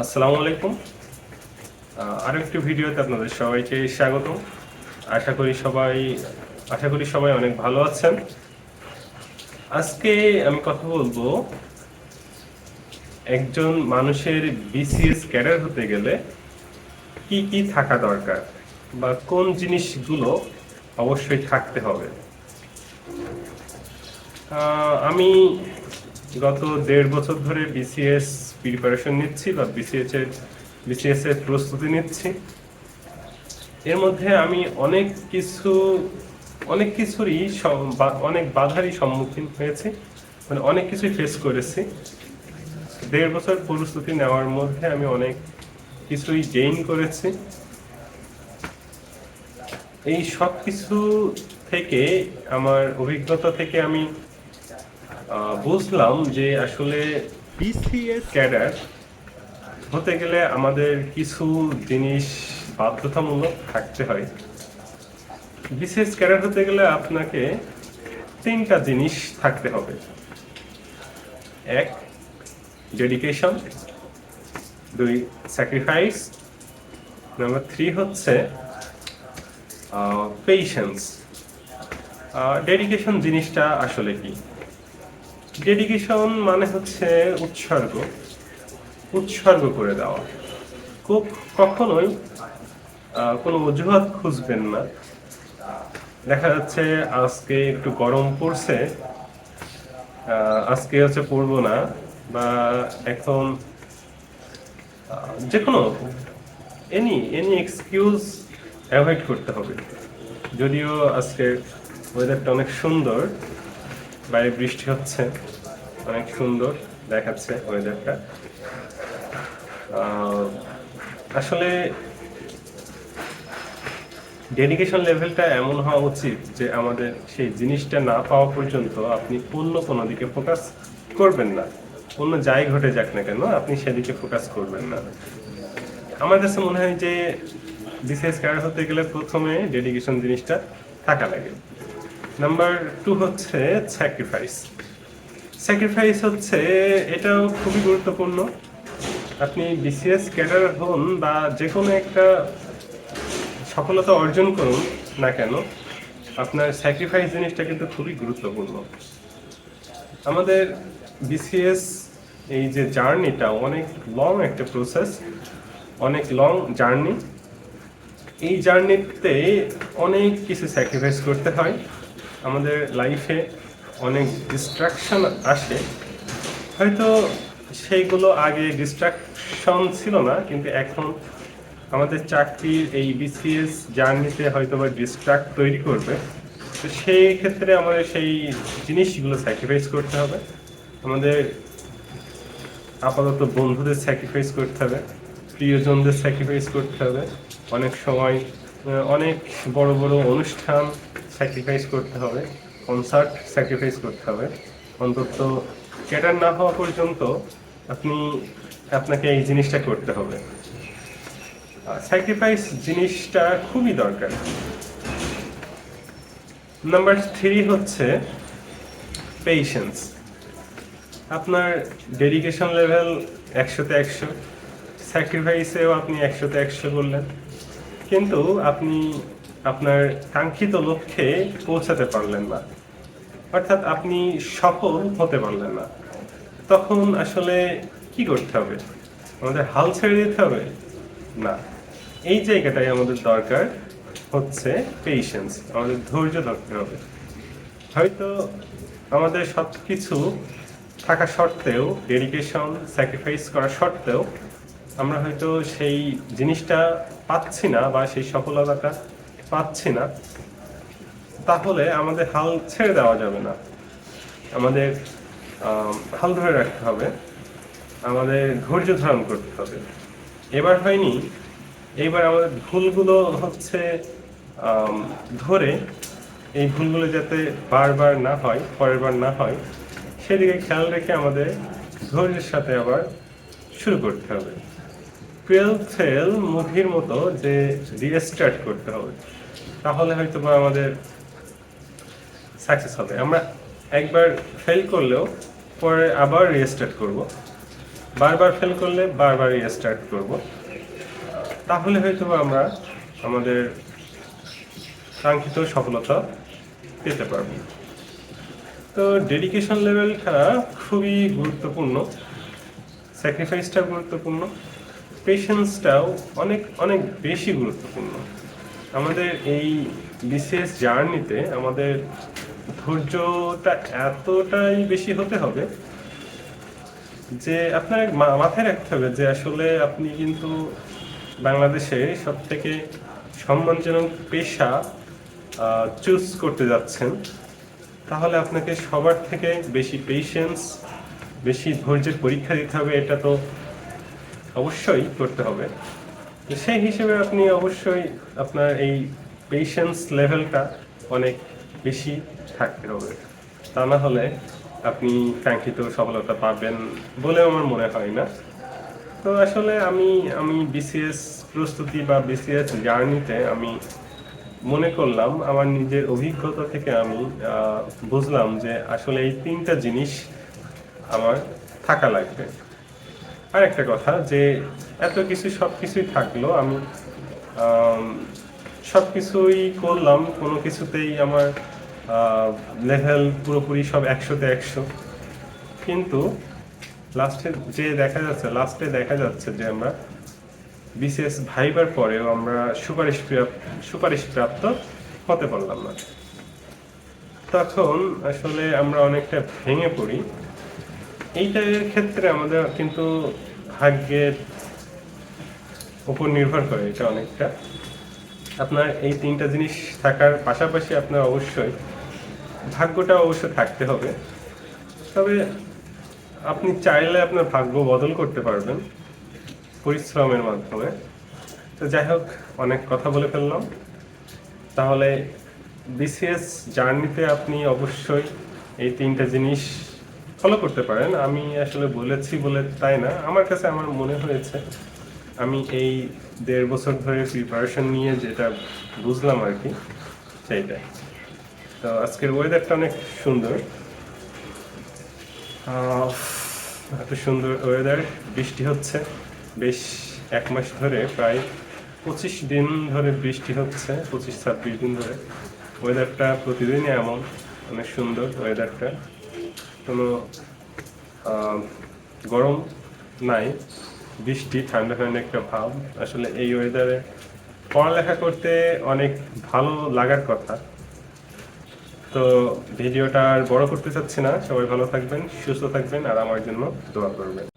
আসসালামু আলাইকুম। আরও একটি ভিডিওতে আপনাদের সবাইকে স্বাগত আশা করি সবাই, আশা করি সবাই অনেক ভালো আছেন। আজকে আমি কথা বলব একজন মানুষের বিসিএস ক্যাডার হতে গেলে কি কি থাকা দরকার বা কোন জিনিসগুলো অবশ্যই থাকতে হবে। আমি গত দেড় বছর ধরে বিসিএস প্রিপারেশন নিচ্ছি বা বিসিএস এর বিসিএস এর প্রস্তুতি নিচ্ছি। এর মধ্যে আমি অনেক কিছু, অনেক কিছুরই অনেক বাধারই সম্মুখীন হয়েছি মানে অনেক কিছুই ফেস করেছি। দেড় বছর প্রস্তুতি নেওয়ার মধ্যে আমি অনেক কিছুই গেইন করেছি। এই সব কিছু থেকে, আমার অভিজ্ঞতা থেকে আমি বুঝলাম যে আসলে বিসিএস ক্যাডার, হতে গেলে আমাদের কিছু জিনিস বাধ্যতামূলক থাকতে হয়। বিসিএস ক্যাডার হতে গেলে আপনাকে তিনটা জিনিস থাকতে হবে। এক ডেডিকেশন দুই স্যাক্রিফাইস নাম্বার থ্রি হচ্ছে পেশেন্স ডেডিকেশন জিনিসটা আসলে কি? ডেডিকেশন মানে হচ্ছে উৎসর্গ উৎসর্গ করে দেওয়া। খুব কখনোই কোনো অজুহাত খুঁজবেন না। দেখা যাচ্ছে আজকে একটু গরম পড়ছে আজকে হচ্ছে পড়ব না, বা এখন যে কোনো এনি এনি এক্সকিউজ অ্যাভয়েড করতে হবে। যদিও আজকে ওয়েদারটা অনেক সুন্দর বাইরে বৃষ্টি হচ্ছে। অনেক সুন্দর দেখাচ্ছে ওয়েদারটা আসলে ডেডিকেশন লেভেলটা এমন হওয়া উচিত যে আমাদের সেই জিনিসটা না পাওয়া পর্যন্ত আপনি অন্য কোনো দিকে ফোকাস করবেন না। অন্য যাই ঘটে যাক না কেন, আপনি সেদিকে ফোকাস করবেন না। আমার কাছে মনে হয় যে বিসিএস ক্যাডার হতে গেলে প্রথমে ডেডিকেশন জিনিসটা থাকা লাগে। নাম্বার টু হচ্ছে স্যাক্রিফাইস স্যাক্রিফাইস হচ্ছে, এটাও খুবই গুরুত্বপূর্ণ। আপনি বিসিএস ক্যাডার হন বা যে কোনো একটা সফলতা অর্জন করুন না কেন, আপনার স্যাক্রিফাইস জিনিসটা কিন্তু খুবই গুরুত্বপূর্ণ। আমাদের বিসিএস এই যে জার্নিটা, অনেক লং একটা প্রসেস অনেক লং জার্নি এই জার্নিতে অনেক কিছু স্যাক্রিফাইস করতে হয়। আমাদের লাইফে অনেক ডিস্ট্রাকশন আসে। হয়তো সেইগুলো আগে ডিস্ট্রাকশন ছিল না, কিন্তু এখন আমাদের চাকরির এই বিসিএস জার্নিতে হয়তো বা ডিস্ট্রাক্ট তৈরি করবে। তো সেই ক্ষেত্রে আমাদের সেই জিনিসগুলো স্যাক্রিফাইস করতে হবে। আমাদের আপাতত বন্ধুদের স্যাক্রিফাইস করতে হবে, প্রিয়জনদের স্যাক্রিফাইস করতে হবে। অনেক সময় অনেক বড় বড় অনুষ্ঠান স্যাক্রিফাইস করতে হবে কনসার্ট স্যাক্রিফাইস করতে হবে। অন্তত ক্যাটার না হওয়া পর্যন্ত আপনি, আপনাকে এই জিনিসটা করতে হবে। স্যাক্রিফাইস জিনিসটা খুবই দরকার। নাম্বার থ্রি হচ্ছে পেশেন্স আপনার ডেডিকেশন লেভেল একশোতে একশো স্যাক্রিফাইসেও আপনি একশোতে একশো করলেন। কিন্তু আপনি আপনার কাঙ্ক্ষিত লক্ষ্যে পৌঁছাতে পারলেন না। অর্থাৎ আপনি সফল হতে পারলেন না। তখন আসলে কি করতে হবে? আমাদের হাল ছেড়ে দিতে হবে? না। এই জায়গাটাই আমাদের দরকার হচ্ছে পেশেন্স আমাদের ধৈর্য ধরতে হবে। হয়তো আমাদের সব কিছু থাকা সত্ত্বেও ডেডিকেশন স্যাক্রিফাইস করা সত্ত্বেও আমরা হয়তো সেই জিনিসটা পাচ্ছি না বা সেই সফলতাটা পাচ্ছি না, তাহলে আমাদের হাল ছেড়ে দেওয়া যাবে না। আমাদের হাল ধরে রাখতে হবে, আমাদের ধৈর্য ধারণ করতে হবে। এবার হয়নি, এইবার আমাদের ভুলগুলো হচ্ছে ধরে এই ভুলগুলো যাতে বারবার না হয় পরের বার না হয়, সেদিকে খেয়াল রেখে আমাদের ধৈর্যের সাথে আবার শুরু করতে হবে। টুয়েলভ ফেল মুভির মতো যে রিস্টার্ট করতে হবে। তাহলে হয়তো বা আমাদের সাকসেস হবে। আমরা একবার ফেল করলেও পরে আবার রিস্টার্ট করব। বারবার ফেল করলে বারবার স্টার্ট করব। তাহলে হয়তো আমরা আমাদের কাঙ্ক্ষিত সফলতা পেতে পারব। তো ডেডিকেশন লেভেলটা খুবই গুরুত্বপূর্ণ। স্যাক্রিফাইসটা গুরুত্বপূর্ণ। পেশেন্সটাও অনেক অনেক বেশি গুরুত্বপূর্ণ। আমাদের এই বিশেষ জার্নিতে আমাদের ধৈর্যটা এতটাই বেশি হতে হবে যে আপনার মাথায় রাখতে হবে যে আসলে আপনি কিন্তু বাংলাদেশে সব থেকে সম্মানজনক পেশা চুজ করতে যাচ্ছেন। তাহলে আপনাকে সবার থেকে বেশি পেশেন্স বেশি ধৈর্যের পরীক্ষা দিতে হবে। এটা তো অবশ্যই করতে হবে। সেই হিসেবে আপনি অবশ্যই আপনার এই পেশেন্স লেভেলটা অনেক বেশি থাকতে হবে। তা না হলে আপনি কাঙ্ক্ষিত সফলতা পাবেন বলে আমার মনে হয় না। তো আসলে আমি আমি বিসিএস প্রস্তুতি বা বিসিএস জার্নিতে আমি মনে করলাম, আমার নিজের অভিজ্ঞতা থেকে আমি বুঝলাম যে আসলে এই তিনটা জিনিস আমার থাকা লাগবে। আর একটা কথা যে এত কিছু সব কিছুই থাকল, আমি সব কিছুই করলাম, কোনো কিছুতেই আমার লেভেল পুরোপুরি সব একশোতে একশো। কিন্তু লাস্টে যে দেখা যাচ্ছে লাস্টে দেখা যাচ্ছে যে আমরা বিশেষ ভাইবার পরেও আমরা সুপারিশ সুপারিশ প্রাপ্ত হতে পারলাম না। তখন আসলে আমরা অনেকটা ভেঙে পড়ি। এইটার ক্ষেত্রে আমাদের কিন্তু ভাগ্যের উপর নির্ভর করে এটা অনেকটা। আপনার এই তিনটা জিনিস থাকার পাশাপাশি আপনার অবশ্যই ভাগ্যটা অবশ্য থাকতে হবে। তবে আপনি চাইলে আপনার ভাগ্য বদল করতে পারবেন পরিশ্রমের মাধ্যমে। তো যাই হোক, অনেক কথা বলে ফেললাম। তাহলে বিসিএস জার্নিতে আপনি অবশ্যই এই তিনটা জিনিস ফলো করতে পারেন। আমি আসলে বলেছি বলে তাই না। আমার কাছে আমার মনে হয়েছে, আমি এই দেড় বছর ধরে প্রিপারেশন নিয়ে যেটা বুঝলাম আর কি, সেইটাই। তো আজকের ওয়েদারটা অনেক সুন্দর। এত সুন্দর ওয়েদার বৃষ্টি হচ্ছে। বেশ এক মাস ধরে, প্রায় পঁচিশ দিন ধরে বৃষ্টি হচ্ছে, পঁচিশ, ছাব্বিশ দিন ধরে। ওয়েদারটা প্রতিদিনই এমন, অনেক সুন্দর ওয়েদারটা কোনো গরম নাই, বৃষ্টি, ঠান্ডা ঠান্ডা একটা ভাব। আসলে এই ওয়েদারে পড়ালেখা করতে অনেক ভালো লাগার কথা। তো ভিডিওটা আর বড় করতে চাচ্ছি না। সবাই ভালো থাকবেন, সুস্থ থাকবেন, আর আমার জন্য দোয়া করবেন।